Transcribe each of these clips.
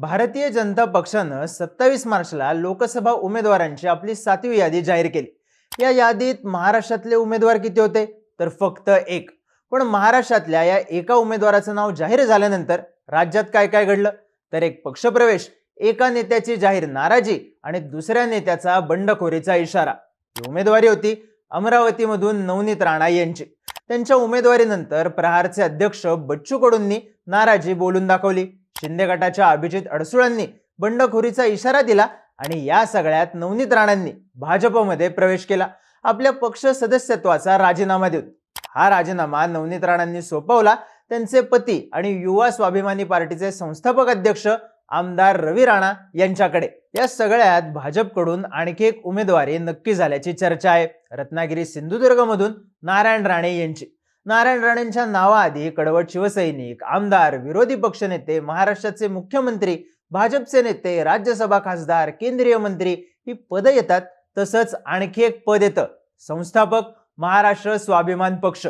भारतीय जनता पक्षानं सत्तावीस मार्चला लोकसभा उमेदवारांची आपली सातवी यादी जाहीर केली. या यादीत महाराष्ट्रातले उमेदवार किती होते? तर फक्त एक. पण महाराष्ट्रातल्या या एका उमेदवाराचं नाव जाहीर झाल्यानंतर राज्यात काय काय घडलं? तर एक पक्षप्रवेश एका नेत्याची जाहीर नाराजी आणि दुसऱ्या नेत्याचा बंडखोरीचा इशारा. ही उमेदवारी होती अमरावतीमधून नवनीत राणा यांची. त्यांच्या उमेदवारीनंतर प्रहारचे अध्यक्ष बच्चू कडूंनी नाराजी बोलून दाखवली. शिंदे गटाच्या अभिजित अडसुळांनी बंडखोरीचा इशारा दिला आणि या सगळ्यात नवनीत राणांनी भाजपमध्ये प्रवेश केला. आपल्या पक्ष सदस्यत्वाचा राजीनामा देऊन. हा राजीनामा नवनीत राणांनी सोपवला. त्यांचे पती आणि युवा स्वाभिमानी पार्टीचे संस्थापक अध्यक्ष आमदार रवी राणा यांच्याकडे. या सगळ्यात भाजपकडून आणखी एक उमेदवारी नक्की झाल्याची चर्चा आहे. रत्नागिरी सिंधुदुर्गमधून नारायण राणे यांची. नारायण राणेंच्या नावाआधी कडवट शिवसैनिक आमदार विरोधी पक्षनेते महाराष्ट्राचे मुख्यमंत्री भाजपचे नेते राज्यसभा खासदार केंद्रीय मंत्री ही पदं येतात. तसंच आणखी एक पद येतं. संस्थापक महाराष्ट्र स्वाभिमान पक्ष.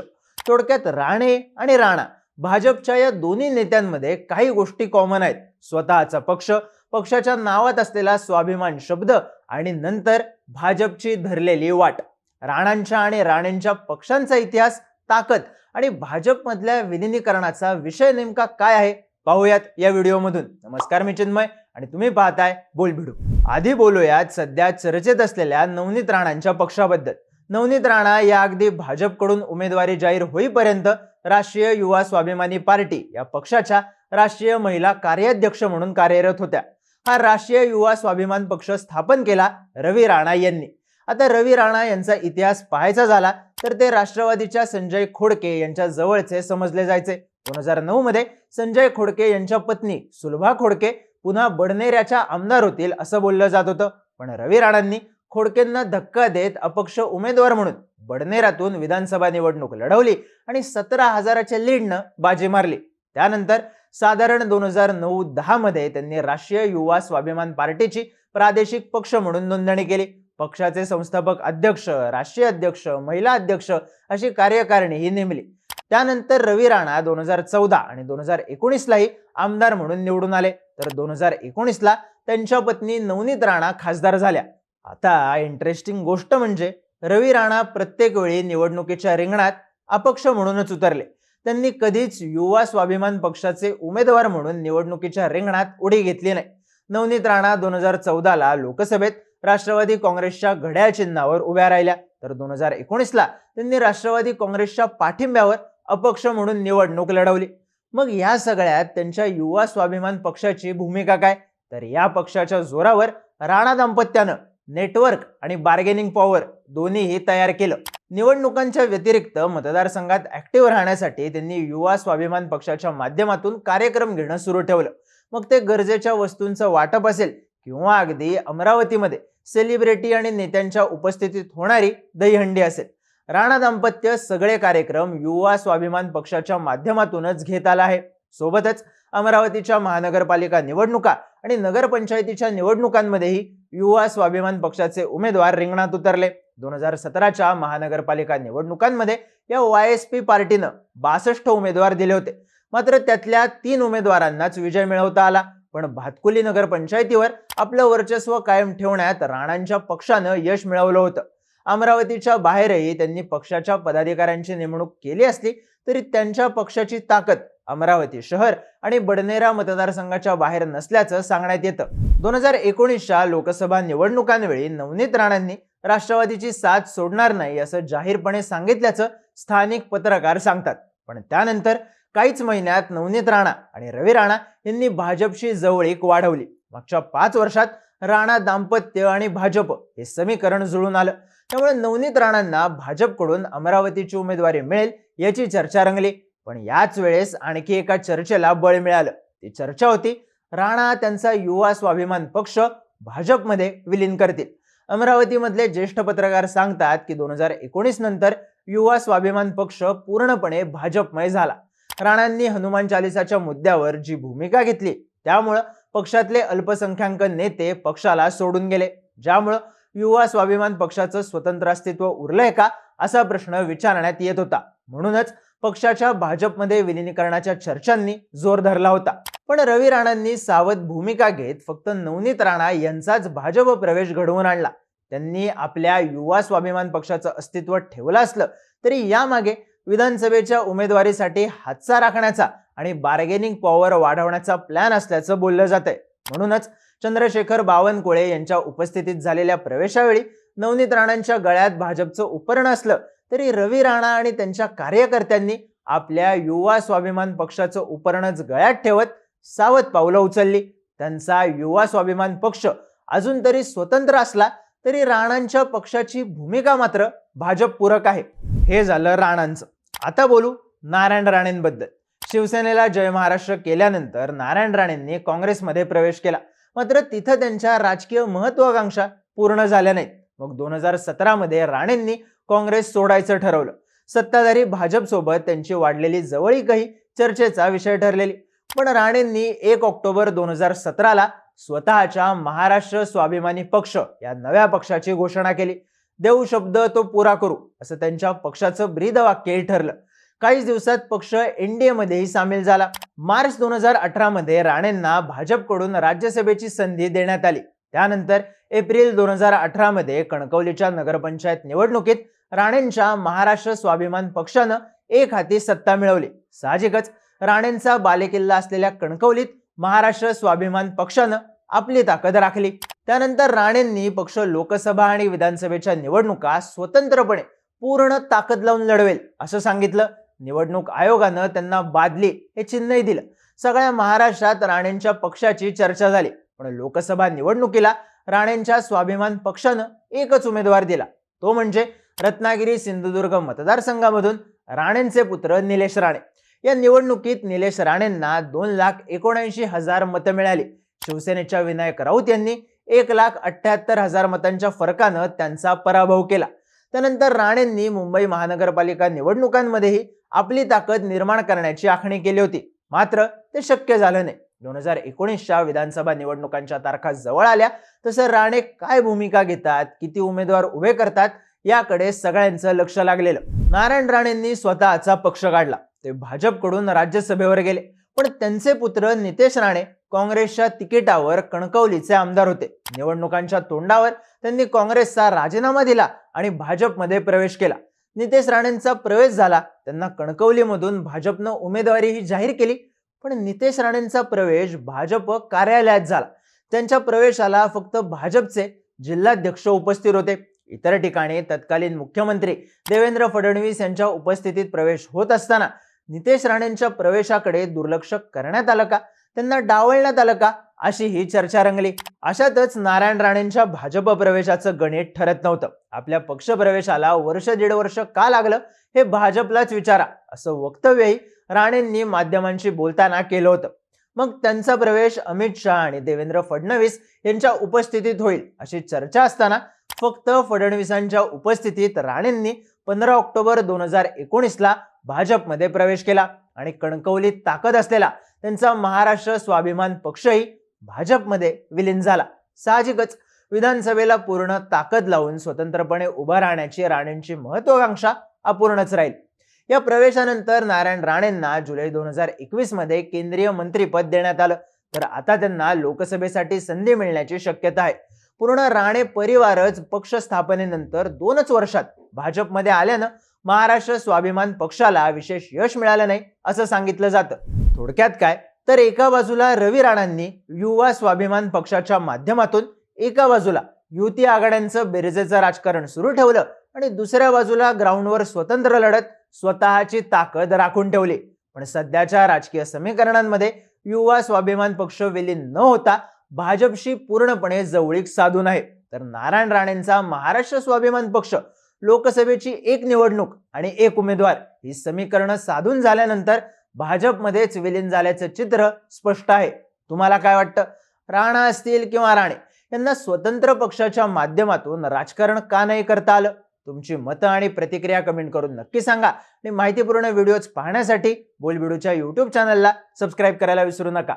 थोडक्यात राणे आणि राणा भाजपच्या या दोन्ही नेत्यांमध्ये काही गोष्टी कॉमन आहेत. स्वतःचा पक्ष पक्षाच्या नावात असलेला स्वाभिमान शब्द आणि नंतर भाजपची धरलेली वाट. राणांच्या आणि राणेंच्या पक्षांचा इतिहास ताकद आणि भाजपमधल्या विलिनीकरणाचा विषय नेमका काय आहे? पाहूयात या व्हिडिओमधून. नमस्कार मी चिन्मय आणि तुम्ही पाहताय बोल भिडू आधी बोलूयात सध्या चर्चेत असलेल्या नवनीत राणांच्या पक्षाबद्दल. नवनीत राणा या अगदी भाजपकडून उमेदवारी जाहीर होईपर्यंत राष्ट्रीय युवा स्वाभिमानी पार्टी या पक्षाच्या राष्ट्रीय महिला कार्याध्यक्ष म्हणून कार्यरत होत्या. हा राष्ट्रीय युवा स्वाभिमान पक्ष स्थापन केला रवी राणा यांनी. आता रवी राणा यांचा इतिहास पाहायचा झाला तर ते राष्ट्रवादीच्या संजय खोडके यांच्या जवळचे समजले जायचे. दोन हजार नऊ मध्ये संजय खोडके यांच्या पत्नी सुलभा खोडके पुन्हा बडनेऱ्याच्या आमदार होतील असं बोललं जात होतं. पण रवी राणांनी खोडकेंना धक्का देत अपक्ष उमेदवार म्हणून बडनेरातून विधानसभा निवडणूक लढवली आणि सतरा हजाराच्या लीडनं बाजी मारली. त्यानंतर साधारण दोन हजार नऊ दहा मध्ये त्यांनी राष्ट्रीय युवा स्वाभिमान पार्टीची प्रादेशिक पक्ष म्हणून नोंदणी केली. पक्षाचे संस्थापक अध्यक्ष राष्ट्रीय अध्यक्ष महिला अध्यक्ष अशी कार्यकारिणी ही नेमली. त्यानंतर रवी राणा दोन हजार चौदा आणि दोन हजार एकोणीसलाही आमदार म्हणून निवडून आले. तर दोन हजार एकोणीसला त्यांच्या पत्नी नवनीत राणा खासदार झाल्या. आता इंटरेस्टिंग गोष्ट म्हणजे रवी राणा प्रत्येक वेळी निवडणुकीच्या रिंगणात अपक्ष म्हणूनच उतरले. त्यांनी कधीच युवा स्वाभिमान पक्षाचे उमेदवार म्हणून निवडणुकीच्या रिंगणात उडी घेतली नाही. नवनीत राणा दोन हजार चौदाला लोकसभेत राष्ट्रवादी काँग्रेसच्या घड्याळ चिन्हावर उभ्या राहिल्या. तर दोन हजार एकोणीसला त्यांनी राष्ट्रवादी काँग्रेसच्या पाठिंब्यावर अपक्ष म्हणून निवडणूक लढवली. मग या सगळ्यात त्यांच्या युवा स्वाभिमान पक्षाची भूमिका काय? तर या पक्षाच्या जोरावर राणा दाम्पत्यानं नेटवर्क आणि बार्गेनिंग पॉवर दोन्हीही तयार केलं. निवडणुकांच्या व्यतिरिक्त मतदारसंघात ऍक्टिव्ह राहण्यासाठी त्यांनी युवा स्वाभिमान पक्षाच्या माध्यमातून कार्यक्रम घेणं सुरू ठेवलं. मग ते गरजेच्या वस्तूंचं वाटप असेल किंवा अगदी अमरावतीमध्ये सेलिब्रिटी आणि नेत्यांच्या उपस्थितीत होणारी दहीहंडी असेल. राणा दाम्पत्य सगळे कार्यक्रम युवा स्वाभिमान पक्षाच्या माध्यमातूनच घेत आला आहे. सोबतच अमरावतीच्या महानगरपालिका निवडणुका आणि नगरपंचायतीच्या निवडणुकांमध्येही युवा स्वाभिमान पक्षाचे उमेदवार रिंगणात उतरले. दोन हजार सतराच्या महानगरपालिका निवडणुकांमध्ये या वाय एस पी पार्टीनं बासष्ट उमेदवार दिले होते. मात्र त्यातल्या तीन उमेदवारांनाच विजय मिळवता आला. पण भातकुली नगरपंचायतीवर आपलं वर्चस्व कायम ठेवण्यात राणांच्या पक्षानं यश मिळवलं होतं. अमरावतीच्या बाहेरही त्यांनी पक्षाच्या पदाधिकाऱ्यांची नेमणूक केली असली तरी त्यांच्या पक्षाची ताकद अमरावती शहर आणि बडनेरा मतदारसंघाच्या बाहेर नसल्याचं सांगण्यात येतं. दोन हजार एकोणीसच्या लोकसभा निवडणुकांवेळी नवनीत राणांनी राष्ट्रवादीची साथ सोडणार नाही असं जाहीरपणे सांगितल्याचं स्थानिक पत्रकार सांगतात. पण त्यानंतर काहीच महिन्यात नवनीत राणा आणि रवी राणा यांनी भाजपशी जवळीक वाढवली. मागच्या पाच वर्षात राणा दाम्पत्य आणि भाजप हे समीकरण जुळून आलं. त्यामुळे नवनीत राणांना भाजपकडून अमरावतीची उमेदवारी मिळेल याची चर्चा रंगली. पण याच वेळेस आणखी एका चर्चेला बळ मिळालं. ती चर्चा होती राणा त्यांचा युवा स्वाभिमान पक्ष भाजपमध्ये विलीन करतील. अमरावतीमधले ज्येष्ठ पत्रकार सांगतात की दोन हजार एकोणीस नंतर युवा स्वाभिमान पक्ष पूर्णपणे भाजपमय झाला. राणांनी हनुमान चालिसाच्या मुद्द्यावर जी भूमिका घेतली त्यामुळं पक्षातले अल्पसंख्याक नेते पक्षाला सोडून गेले. ज्यामुळं युवा स्वाभिमान पक्षाचं स्वतंत्र अस्तित्व उरलंय का असा प्रश्न विचारण्यात येत होता. म्हणूनच पक्षाच्या भाजपमध्ये विलिनीकरणाच्या चर्चांनी जोर धरला होता. पण रवी राणांनी सावध भूमिका घेत फक्त नवनीत राणा यांचाच भाजप प्रवेश घडवून आणला. त्यांनी आपल्या युवा स्वाभिमान पक्षाचं अस्तित्व ठेवलं असलं तरी यामागे विधानसभेच्या उमेदवारीसाठी हातचा राखण्याचा आणि बार्गेनिंग पॉवर वाढवण्याचा प्लॅन असल्याचं बोललं जात आहे म्हणूनच चंद्रशेखर बावनकुळे यांच्या उपस्थितीत झालेल्या प्रवेशावेळी नवनीत राणांच्या गळ्यात भाजपचं उपरण असलं तरी रवी राणा आणि त्यांच्या कार्यकर्त्यांनी आपल्या युवा स्वाभिमान पक्षाचं उपरणच गळ्यात ठेवत सावध पावलं उचलली. त्यांचा युवा स्वाभिमान पक्ष अजून तरी स्वतंत्र असला तरी राणांच्या पक्षाची भूमिका मात्र भाजप पूरक आहे. हे झालं राणांचं. आता बोलू नारायण राणेंबद्दल. शिवसेनेला जय महाराष्ट्र केल्यानंतर नारायण राणेंनी काँग्रेसमध्ये प्रवेश केला. मात्र तिथं त्यांच्या राजकीय महत्वाकांक्षा पूर्ण झाल्या नाहीत. मग दोन हजार सतरामध्ये राणेंनी काँग्रेस सोडायचं ठरवलं. सत्ताधारी भाजपसोबत त्यांची वाढलेली जवळीकही चर्चेचा विषय ठरलेली. पण राणेंनी एक ऑक्टोबर दोन हजार सतराला स्वतःच्या महाराष्ट्र स्वाभिमानी पक्ष या नव्या पक्षाची घोषणा केली. देऊ शब्द तो पुरा करू असं त्यांच्या पक्षाचं ब्रीदवाक्यही ठरलं. काहीच दिवसात पक्ष एनडीएमध्येही सामील झाला. मार्च दोन हजार अठरा मध्ये राणेंना भाजपकडून राज्यसभेची संधी देण्यात आली. त्यानंतर एप्रिल दोन हजार अठरा मध्ये कणकवलीच्या नगरपंचायत निवडणुकीत राणेंच्या महाराष्ट्र स्वाभिमान पक्षानं एक हाती सत्ता मिळवली. साहजिकच राणेंचा बालेकिल्ला असलेल्या कणकवलीत महाराष्ट्र स्वाभिमान पक्षानं आपली ताकद राखली. त्यानंतर राणेंनी पक्ष लोकसभा आणि विधानसभेच्या निवडणुका स्वतंत्रपणे पूर्ण ताकद लावून लढवेल असं सांगितलं. निवडणूक आयोगानं त्यांना बादली हे चिन्हही दिलं. सगळ्या महाराष्ट्रात राणेंच्या पक्षाची चर्चा झाली पण लोकसभा निवडणुकीला राणेंच्या स्वाभिमान पक्षानं एकच उमेदवार दिला. तो म्हणजे रत्नागिरी सिंधुदुर्ग मतदारसंघामधून राणेंचे पुत्र निलेश राणे. या निवडणुकीत निलेश राणेंना दोन लाख एकोणऐंशी हजार मतं मिळाली. शिवसेनेच्या विनायक राऊत यांनी एक लाख अठ्ठ्याहत्तर हजार मतांच्या फरकानं त्यांचा पराभव केला. त्यानंतर राणेंनी मुंबई महानगरपालिका निवडणुकांमध्येही आपली ताकद निर्माण करण्याची आखणी केली होती. मात्र ते शक्य झालं नाही. दोन हजार एकोणीसच्या विधानसभा निवडणुकांच्या तारखा जवळ आल्या. तसं राणे काय भूमिका घेतात किती उमेदवार उभे करतात याकडे सगळ्यांचं लक्ष लागलेलं. नारायण राणेंनी स्वतःचा पक्ष काढला ते भाजपकडून राज्यसभेवर गेले. पण त्यांचे पुत्र नितेश राणे काँग्रेसच्या तिकिटावर कणकवलीचे आमदार होते. निवडणुकांच्या तोंडावर त्यांनी काँग्रेसचा राजीनामा दिला आणि भाजपमध्ये प्रवेश केला. नितेश राणेंचा प्रवेश झाला. त्यांना कणकवलीमधून भाजपनं उमेदवारीही जाहीर केली. पण नितेश राणेंचा प्रवेश भाजप कार्यालयात झाला. त्यांच्या प्रवेशाला फक्त भाजपचे जिल्हाध्यक्ष उपस्थित होते. इतर ठिकाणी तत्कालीन मुख्यमंत्री देवेंद्र फडणवीस यांच्या उपस्थितीत प्रवेश होत असताना नितेश राणेंच्या प्रवेशाकडे दुर्लक्ष करण्यात आलं का? त्यांना डावलण्यात आलं का? अशी ही चर्चा रंगली. अशातच नारायण राणेंच्या भाजप प्रवेशाचं गणित ठरत नव्हतं. आपल्या पक्ष प्रवेशाला वर्ष दीड वर्ष का लागलं हे भाजपलाच विचारा असं वक्तव्यही राणेंनी माध्यमांशी बोलताना केलं होतं. मग त्यांचा प्रवेश अमित शहा आणि देवेंद्र फडणवीस यांच्या उपस्थितीत होईल अशी चर्चा असताना फक्त फडणवीसांच्या उपस्थितीत राणेंनी पंधरा ऑक्टोबर दोन हजार एकोणीसला भाजपमध्ये प्रवेश केला आणि कणकवलीत ताकद असलेला त्यांचा महाराष्ट्र स्वाभिमान पक्षही भाजपमध्ये विलीन झाला. साहजिकच विधानसभेला पूर्ण ताकद लावून स्वतंत्रपणे उभा राहण्याची राणेंची महत्वाकांक्षा अपूर्णच राहील. या प्रवेशानंतर नारायण राणेंना जुलै दोन हजार एकवीसमध्ये केंद्रीय मंत्रीपद देण्यात आलं. तर आता त्यांना लोकसभेसाठी संधी मिळण्याची शक्यता आहे. पूर्ण राणे परिवारच पक्ष स्थापनेनंतर दोनच वर्षात भाजपमध्ये आल्यानं महाराष्ट्र स्वाभिमान पक्षाला विशेष यश मिळालं नाही असं सांगितलं जातं. थोडक्यात काय? तर एका बाजूला रवी राणांनी युवा स्वाभिमान पक्षाच्या माध्यमातून एका बाजूला युती आघाड्यांचं बेरजेचं राजकारण सुरू ठेवलं आणि दुसऱ्या बाजूला ग्राउंडवर स्वतंत्र लढत स्वतःची ताकद राखून ठेवली. पण सध्याच्या राजकीय समीकरणांमध्ये युवा स्वाभिमान पक्ष विलीन न होता भाजपशी पूर्णपणे जवळीक साधून आहे. तर नारायण राणेंचा महाराष्ट्र स्वाभिमान पक्ष लोकसभेची एक निवडणूक आणि एक उमेदवार ही समीकरणं साधून झाल्यानंतर भाजपमध्येच विलीन झाल्याचं चित्र स्पष्ट आहे. तुम्हाला काय वाटतं? राणा असतील किंवा राणे यांना स्वतंत्र पक्षाच्या माध्यमातून राजकारण का नाही करता आलं? तुमची मतं आणि प्रतिक्रिया कमेंट करून नक्की सांगा आणि माहितीपूर्ण व्हिडिओज पाहण्यासाठी बोलबिडूच्या युट्यूब चॅनलला सबस्क्राईब करायला विसरू नका.